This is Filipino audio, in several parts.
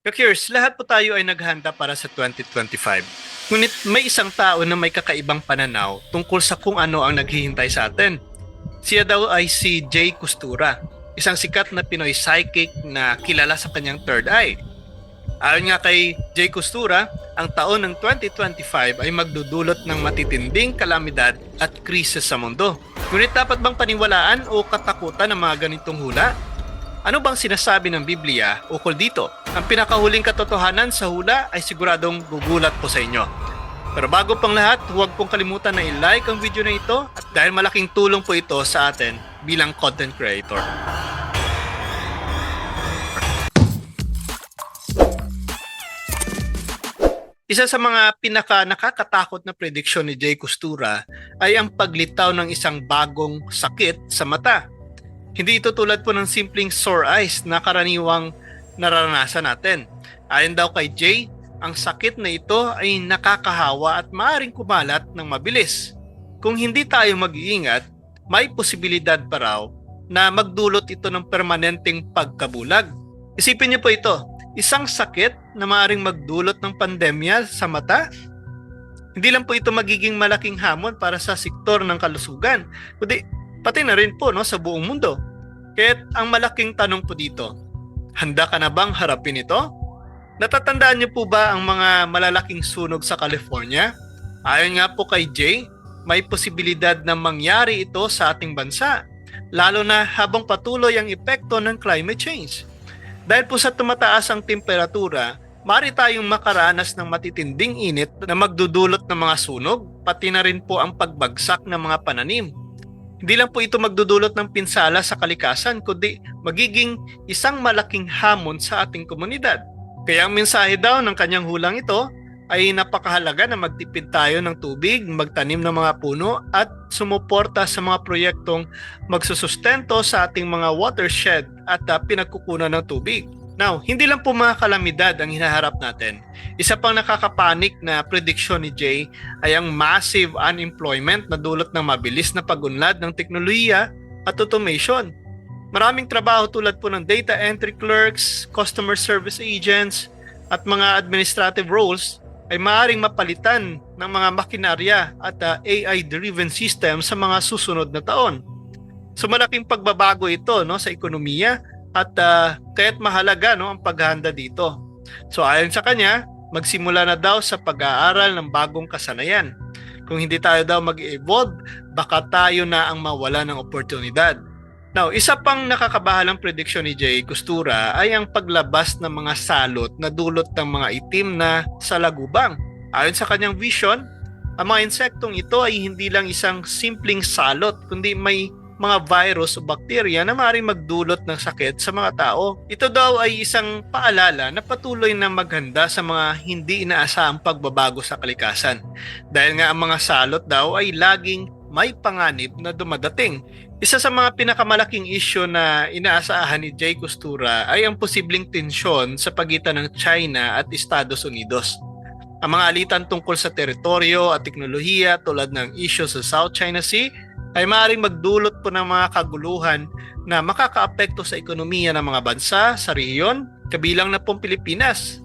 Kakers, lahat po tayo ay naghanda para sa 2025. Ngunit may isang tao na may kakaibang pananaw tungkol sa kung ano ang naghihintay sa atin. Siya daw ay si Jay Kustura, isang sikat na Pinoy psychic na kilala sa kanyang third eye. Ayon nga kay Jay Kustura, ang taon ng 2025 ay magdudulot ng matitinding kalamidad at krisis sa mundo. Ngunit dapat bang paniwalaan o katakutan ang mga ganitong hula? Ano bang sinasabi ng Biblia ukol dito? Ang pinakahuling katotohanan sa hula ay siguradong gugulat po sa inyo. Pero bago pang lahat, huwag pong kalimutan na i-like ang video na ito at dahil malaking tulong po ito sa atin bilang content creator. Isa sa mga pinaka nakakatakot na prediksyon ni Jay Kustura ay ang paglitaw ng isang bagong sakit sa mata. Hindi ito tulad po ng simpleng sore eyes na karaniwang nararanasan natin. Ayon daw kay Jay, ang sakit na ito ay nakakahawa at maaaring kumalat ng mabilis. Kung hindi tayo mag-iingat, may posibilidad pa raw na magdulot ito ng permanenteng pagkabulag. Isipin niyo po ito, isang sakit na maaaring magdulot ng pandemya sa mata. Hindi lang po ito magiging malaking hamon para sa sektor ng kalusugan, kundi pati na rin po no, sa buong mundo. Kaya ang malaking tanong po dito, handa ka na bang harapin ito? Natatandaan niyo po ba ang mga malalaking sunog sa California? Ayon nga po kay Jay, may posibilidad na mangyari ito sa ating bansa, lalo na habang patuloy ang epekto ng climate change. Dahil po sa tumataas ang temperatura, mari tayong makaranas ng matitinding init na magdudulot ng mga sunog, pati na rin po ang pagbagsak ng mga pananim. Hindi lang po ito magdudulot ng pinsala sa kalikasan, kundi magiging isang malaking hamon sa ating komunidad. Kaya ang mensahe daw ng kanyang hulang ito ay napakahalaga na magtipid tayo ng tubig, magtanim ng mga puno at sumuporta sa mga proyektong magsusustento sa ating mga watershed at uh, pinagkukunan ng tubig. Now, hindi lang po mga kalamidad ang hinaharap natin. Isa pang nakakapanik na prediksyon ni Jay ay ang massive unemployment na dulot ng mabilis na pagunlad ng teknolohiya at automation. Maraming trabaho tulad po ng data entry clerks, customer service agents, at mga administrative roles ay maaaring mapalitan ng mga makinarya at uh, AI-driven system sa mga susunod na taon. So malaking pagbabago ito no sa ekonomiya at uh, kaya't mahalaga no ang paghahanda dito. So ayon sa kanya, magsimula na daw sa pag-aaral ng bagong kasanayan. Kung hindi tayo daw mag-evolve, baka tayo na ang mawala ng oportunidad. Now, isa pang nakakabahalang prediksyon ni Jay Kustura ay ang paglabas ng mga salot na dulot ng mga itim na salagubang. Ayon sa kanyang vision, ang mga insektong ito ay hindi lang isang simpleng salot, kundi may mga virus o bakterya na maaaring magdulot ng sakit sa mga tao. Ito daw ay isang paalala na patuloy na maghanda sa mga hindi inaasahang pagbabago sa kalikasan. Dahil nga ang mga salot daw ay laging may panganib na dumadating. Isa sa mga pinakamalaking isyo na inaasahan ni Jay Kustura ay ang posibleng tensyon sa pagitan ng China at Estados Unidos. Ang mga alitan tungkol sa teritoryo at teknolohiya tulad ng isyo sa South China Sea ay maaaring magdulot po ng mga kaguluhan na makakaapekto sa ekonomiya ng mga bansa sa rehiyon, kabilang na pong Pilipinas.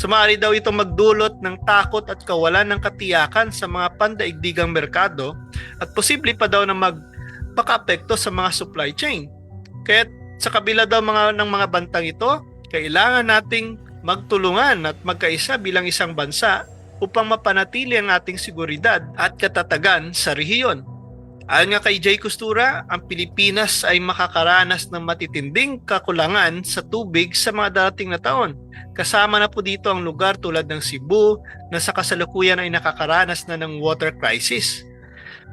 Sumari daw ito magdulot ng takot at kawalan ng katiyakan sa mga pandaigdigang merkado at posible pa daw na magpakaapekto sa mga supply chain. Kaya sa kabila daw mga ng mga bantang ito, kailangan nating magtulungan at magkaisa bilang isang bansa upang mapanatili ang ating seguridad at katatagan sa rehiyon. Ayon nga kay Jay Kustura, ang Pilipinas ay makakaranas ng matitinding kakulangan sa tubig sa mga darating na taon. Kasama na po dito ang lugar tulad ng Cebu na sa kasalukuyan ay nakakaranas na ng water crisis.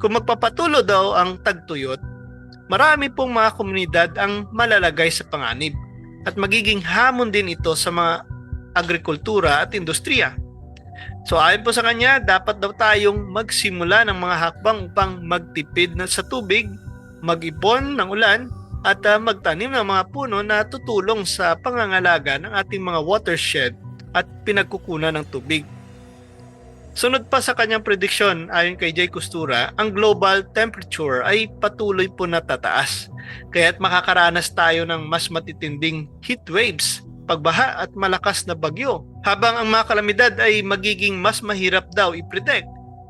Kung magpapatulo daw ang tagtuyot, marami pong mga komunidad ang malalagay sa panganib at magiging hamon din ito sa mga agrikultura at industriya. So ayon po sa kanya, dapat daw tayong magsimula ng mga hakbang upang magtipid na sa tubig, mag-ipon ng ulan, at uh, magtanim ng mga puno na tutulong sa pangangalaga ng ating mga watershed at pinagkukunan ng tubig. Sunod pa sa kanyang prediksyon ayon kay Jay Kustura, ang global temperature ay patuloy po na tataas. Kaya't makakaranas tayo ng mas matitinding heat waves pagbaha at malakas na bagyo. Habang ang mga kalamidad ay magiging mas mahirap daw i-predict,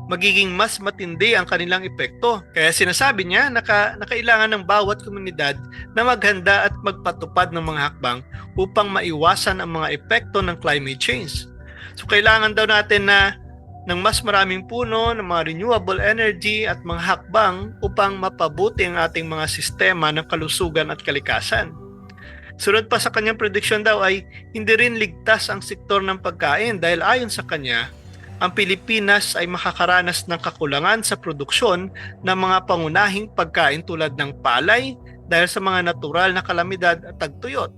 magiging mas matindi ang kanilang epekto. Kaya sinasabi niya na kailangan ng bawat komunidad na maghanda at magpatupad ng mga hakbang upang maiwasan ang mga epekto ng climate change. So kailangan daw natin na ng mas maraming puno, ng mga renewable energy at mga hakbang upang mapabuti ang ating mga sistema ng kalusugan at kalikasan. Sunod pa sa kanyang prediction daw ay hindi rin ligtas ang sektor ng pagkain dahil ayon sa kanya, ang Pilipinas ay makakaranas ng kakulangan sa produksyon ng mga pangunahing pagkain tulad ng palay dahil sa mga natural na kalamidad at tagtuyot.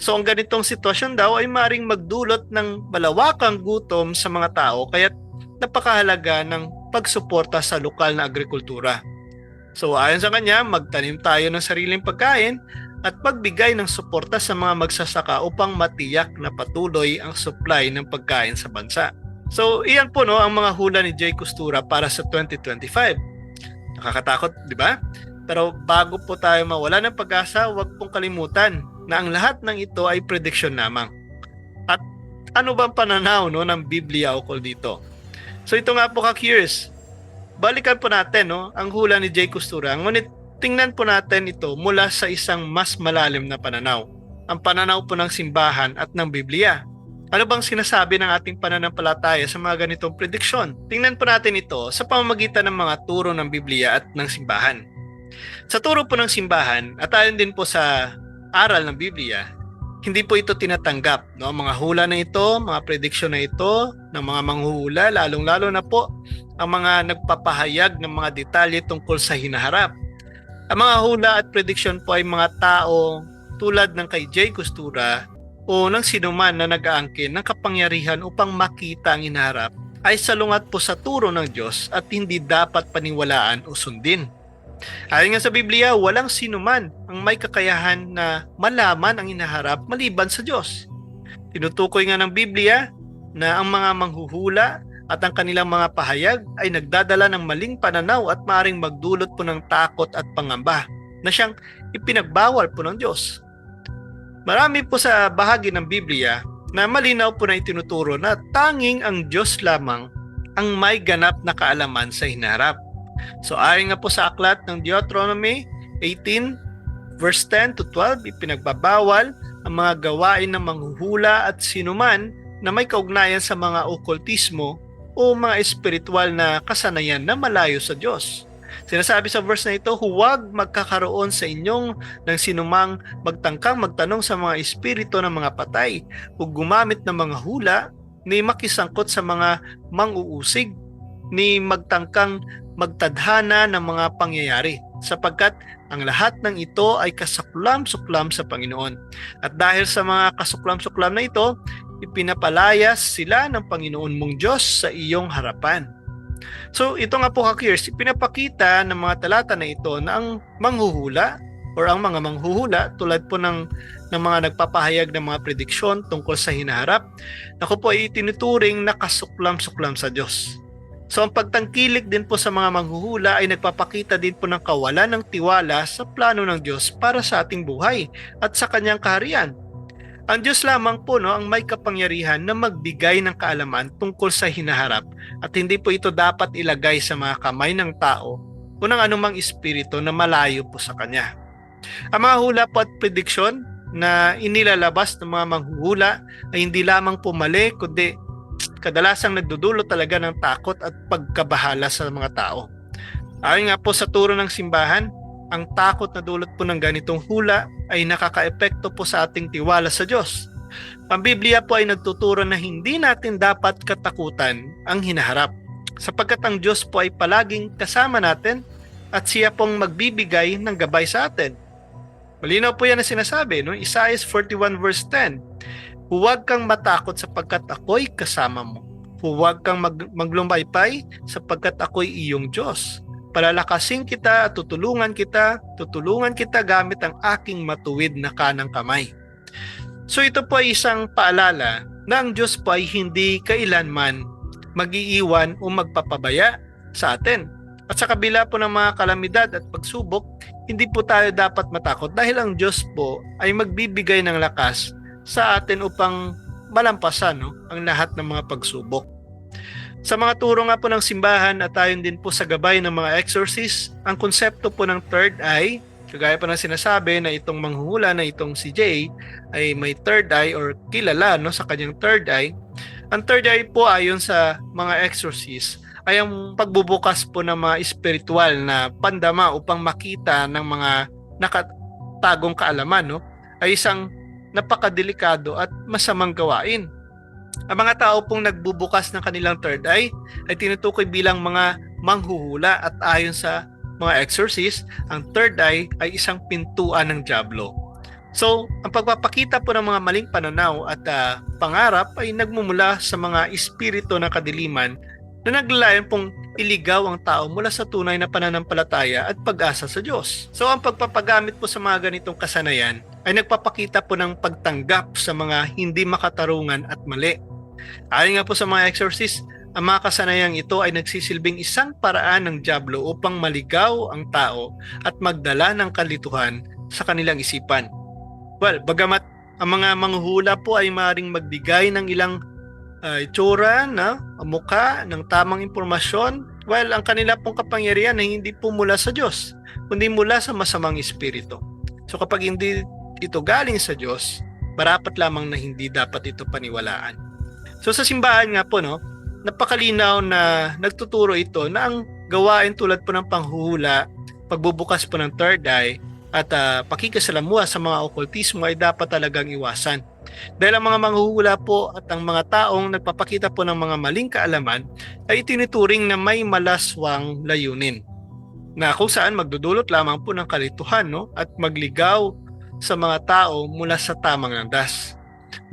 So ang ganitong sitwasyon daw ay maring magdulot ng malawakang gutom sa mga tao kaya napakahalaga ng pagsuporta sa lokal na agrikultura. So ayon sa kanya, magtanim tayo ng sariling pagkain at pagbigay ng suporta sa mga magsasaka upang matiyak na patuloy ang supply ng pagkain sa bansa. So, iyan po no ang mga hula ni Jay Costura para sa 2025. Nakakatakot, di ba? Pero bago po tayo mawala ng pag-asa, huwag pong kalimutan na ang lahat ng ito ay prediction lamang. At ano bang pananaw no ng Biblia ukol dito? So ito nga po ka-curious. Balikan po natin no ang hula ni Jay Costura. Ngunit tingnan po natin ito mula sa isang mas malalim na pananaw. Ang pananaw po ng simbahan at ng Biblia. Ano bang sinasabi ng ating pananampalataya sa mga ganitong prediksyon? Tingnan po natin ito sa pamamagitan ng mga turo ng Biblia at ng simbahan. Sa turo po ng simbahan at ayon din po sa aral ng Biblia, hindi po ito tinatanggap. No? Mga hula na ito, mga prediksyon na ito ng mga manghuhula, lalong-lalo na po ang mga nagpapahayag ng mga detalye tungkol sa hinaharap ang mga hula at prediction po ay mga tao tulad ng kay Jay Costura o ng sinuman na nag-aangkin ng kapangyarihan upang makita ang inaharap ay salungat po sa turo ng Diyos at hindi dapat paniwalaan o sundin. Ayon nga sa Biblia, walang sinuman ang may kakayahan na malaman ang inaharap maliban sa Diyos. Tinutukoy nga ng Biblia na ang mga manghuhula at ang kanilang mga pahayag ay nagdadala ng maling pananaw at maring magdulot po ng takot at pangamba na siyang ipinagbawal po ng Diyos. Marami po sa bahagi ng Biblia na malinaw po na itinuturo na tanging ang Diyos lamang ang may ganap na kaalaman sa hinarap. So ayon nga po sa aklat ng Deuteronomy 18 verse 10 to 12, ipinagbabawal ang mga gawain ng manghuhula at sinuman na may kaugnayan sa mga okultismo o mga espiritual na kasanayan na malayo sa Diyos. Sinasabi sa verse na ito, huwag magkakaroon sa inyong ng sinumang magtangkang magtanong sa mga espiritu ng mga patay o gumamit ng mga hula ni makisangkot sa mga manguusig ni magtangkang magtadhana ng mga pangyayari sapagkat ang lahat ng ito ay kasuklam-suklam sa Panginoon. At dahil sa mga kasuklam-suklam na ito, ipinapalayas sila ng Panginoon mong Diyos sa iyong harapan. So ito nga po hackers, pinapakita ng mga talata na ito na ang manghuhula or ang mga manghuhula tulad po ng, ng mga nagpapahayag ng mga prediksyon tungkol sa hinaharap, ako po ay tinuturing na kasuklam-suklam sa Diyos. So ang pagtangkilik din po sa mga manghuhula ay nagpapakita din po ng kawalan ng tiwala sa plano ng Diyos para sa ating buhay at sa kanyang kaharian. Ang Diyos lamang po no, ang may kapangyarihan na magbigay ng kaalaman tungkol sa hinaharap at hindi po ito dapat ilagay sa mga kamay ng tao o ng anumang espiritu na malayo po sa Kanya. Ang mga hula po at prediction na inilalabas ng mga manghuhula ay hindi lamang po mali kundi kadalasang nagdudulot talaga ng takot at pagkabahala sa mga tao. Ayon nga po sa turo ng simbahan, ang takot na dulot po ng ganitong hula ay nakakaepekto po sa ating tiwala sa Diyos. Ang Biblia po ay nagtuturo na hindi natin dapat katakutan ang hinaharap sapagkat ang Diyos po ay palaging kasama natin at siya pong magbibigay ng gabay sa atin. Malinaw po yan na sinasabi, no? Isaiah 41 verse 10. Huwag kang matakot sapagkat ako'y kasama mo. Huwag kang mag- maglumaypay sapagkat ako'y iyong Diyos. Palalakasin kita at tutulungan kita, tutulungan kita gamit ang aking matuwid na kanang kamay. So ito po ay isang paalala na ang Diyos po ay hindi kailanman magiiwan o magpapabaya sa atin. At sa kabila po ng mga kalamidad at pagsubok, hindi po tayo dapat matakot dahil ang Diyos po ay magbibigay ng lakas sa atin upang malampasan no, ang lahat ng mga pagsubok. Sa mga turo nga po ng simbahan at ayon din po sa gabay ng mga exorcist, ang konsepto po ng third eye, kagaya pa ng sinasabi na itong manghuhula na itong si Jay ay may third eye or kilala no, sa kanyang third eye. Ang third eye po ayon sa mga exorcist ay ang pagbubukas po ng mga espiritual na pandama upang makita ng mga nakatagong kaalaman no, ay isang napakadelikado at masamang gawain. Ang mga tao pong nagbubukas ng kanilang third eye ay tinutukoy bilang mga manghuhula at ayon sa mga exorcist, ang third eye ay isang pintuan ng Diablo. So, ang pagpapakita po ng mga maling pananaw at uh, pangarap ay nagmumula sa mga espiritu ng kadiliman na naglalayon pong iligaw ang tao mula sa tunay na pananampalataya at pag-asa sa Diyos. So ang pagpapagamit po sa mga ganitong kasanayan ay nagpapakita po ng pagtanggap sa mga hindi makatarungan at mali. Ayon nga po sa mga exorcist, ang mga kasanayang ito ay nagsisilbing isang paraan ng Diablo upang maligaw ang tao at magdala ng kalituhan sa kanilang isipan. Well, bagamat ang mga manghuhula po ay maring magbigay ng ilang uh, itsura na muka ng tamang impormasyon, well, ang kanila pong kapangyarihan ay hindi po mula sa Diyos, kundi mula sa masamang espiritu. So kapag hindi ito galing sa Diyos, marapat lamang na hindi dapat ito paniwalaan. So sa simbahan nga po, no, napakalinaw na nagtuturo ito na ang gawain tulad po ng panghuhula, pagbubukas po ng third eye, at uh, pakikasalamuha sa mga okultismo ay dapat talagang iwasan. Dahil ang mga manghuhula po at ang mga taong nagpapakita po ng mga maling kaalaman ay tinuturing na may malaswang layunin na kung saan magdudulot lamang po ng kalituhan no? at magligaw sa mga tao mula sa tamang landas.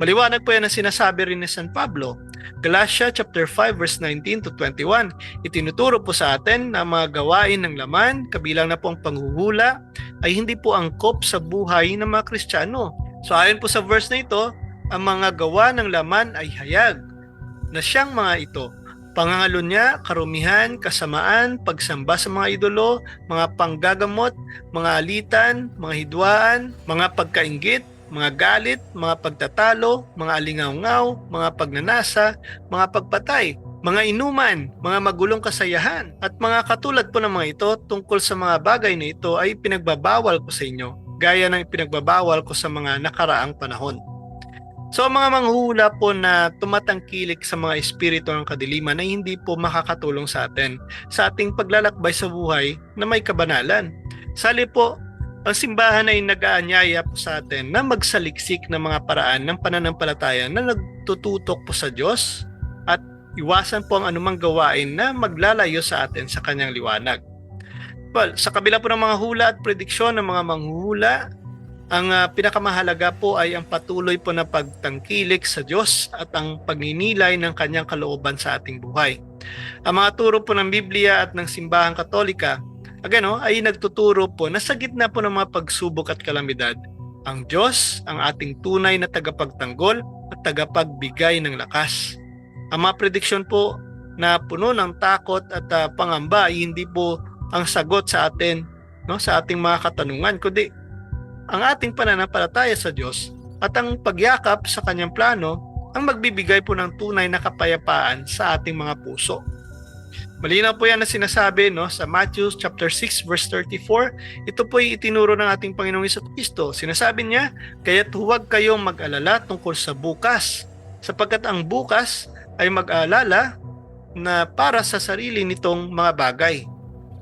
Maliwanag po yan ang sinasabi rin ni San Pablo. Galatia chapter 5 verse 19 to 21. Itinuturo po sa atin na mga gawain ng laman, kabilang na po ang panghuhula, ay hindi po angkop sa buhay ng mga Kristiyano. So ayon po sa verse na ito, ang mga gawa ng laman ay hayag na siyang mga ito. Pangangalo niya, karumihan, kasamaan, pagsamba sa mga idolo, mga panggagamot, mga alitan, mga hidwaan, mga pagkaingit, mga galit, mga pagtatalo, mga alingaw-ngaw, mga pagnanasa, mga pagpatay, mga inuman, mga magulong kasayahan, at mga katulad po ng mga ito tungkol sa mga bagay na ito ay pinagbabawal ko sa inyo, gaya ng pinagbabawal ko sa mga nakaraang panahon. So ang mga manghuhula po na tumatangkilik sa mga espiritu ng kadiliman ay hindi po makakatulong sa atin sa ating paglalakbay sa buhay na may kabanalan. Sali po, ang simbahan ay nag-aanyaya po sa atin na magsaliksik ng mga paraan ng pananampalataya na nagtututok po sa Diyos at iwasan po ang anumang gawain na maglalayo sa atin sa kanyang liwanag. Well, sa kabila po ng mga hula at prediksyon ng mga manghuhula, ang uh, pinakamahalaga po ay ang patuloy po na pagtangkilik sa Diyos at ang pagninilay ng kanyang kalooban sa ating buhay. Ang mga turo po ng Biblia at ng Simbahang Katolika again, no, ay nagtuturo po na sa gitna po ng mga pagsubok at kalamidad, ang Diyos ang ating tunay na tagapagtanggol at tagapagbigay ng lakas. Ang mga prediksyon po na puno ng takot at uh, pangamba ay hindi po ang sagot sa atin no sa ating mga katanungan kundi ang ating pananampalataya sa Diyos at ang pagyakap sa kanyang plano ang magbibigay po ng tunay na kapayapaan sa ating mga puso. Malinaw po yan na sinasabi no, sa Matthew chapter 6 verse 34. Ito po ay itinuro ng ating Panginoong Iso Kristo. Sinasabi niya, kaya't huwag kayong mag-alala tungkol sa bukas, sapagkat ang bukas ay mag-aalala na para sa sarili nitong mga bagay.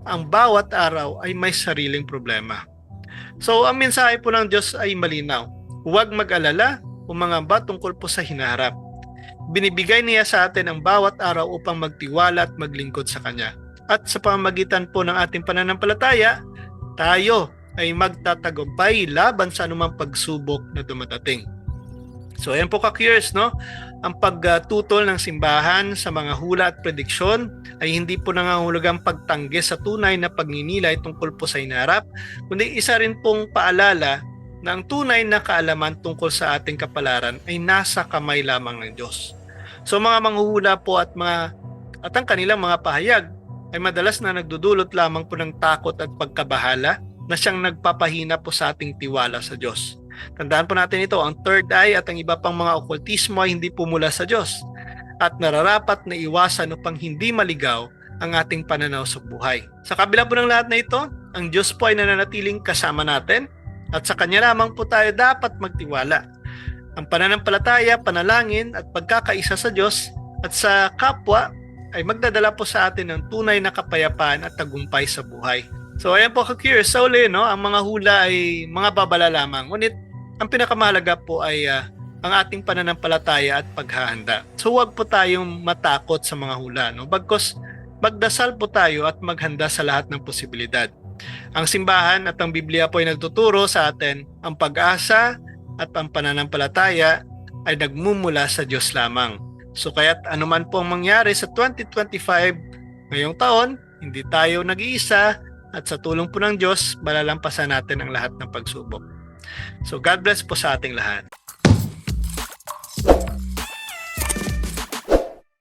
Ang bawat araw ay may sariling problema. So ang mensahe po ng Diyos ay malinaw. Huwag mag-alala o mangamba tungkol po sa hinaharap. Binibigay niya sa atin ang bawat araw upang magtiwala at maglingkod sa Kanya. At sa pamamagitan po ng ating pananampalataya, tayo ay magtatagumpay laban sa anumang pagsubok na dumadating. So ayan po ka-curious, no? Ang pagtutol ng simbahan sa mga hula at prediksyon ay hindi po nangangahulugang pagtanggi sa tunay na pagninilay tungkol po sa inarap, kundi isa rin pong paalala na ang tunay na kaalaman tungkol sa ating kapalaran ay nasa kamay lamang ng Diyos. So mga manghuhula po at mga at ang kanilang mga pahayag ay madalas na nagdudulot lamang po ng takot at pagkabahala na siyang nagpapahina po sa ating tiwala sa Diyos. Tandaan po natin ito, ang third eye at ang iba pang mga okultismo ay hindi pumula sa Diyos at nararapat na iwasan upang hindi maligaw ang ating pananaw sa buhay. Sa kabila po ng lahat na ito, ang Diyos po ay nananatiling kasama natin at sa Kanya lamang po tayo dapat magtiwala. Ang pananampalataya, panalangin at pagkakaisa sa Diyos at sa kapwa ay magdadala po sa atin ng tunay na kapayapaan at tagumpay sa buhay. So ayan po ka-curious. Sa uli, no, ang mga hula ay mga babala lamang. Ngunit ang pinakamahalaga po ay ah, ang ating pananampalataya at paghahanda. So huwag po tayong matakot sa mga hula. No? Bagkos magdasal po tayo at maghanda sa lahat ng posibilidad. Ang simbahan at ang Biblia po ay nagtuturo sa atin ang pag-asa at ang pananampalataya ay nagmumula sa Diyos lamang. So kaya't anuman po ang mangyari sa 2025 ngayong taon, hindi tayo nag-iisa at sa tulong po ng Diyos, malalampasan natin ang lahat ng pagsubok. So God bless po sa ating lahat.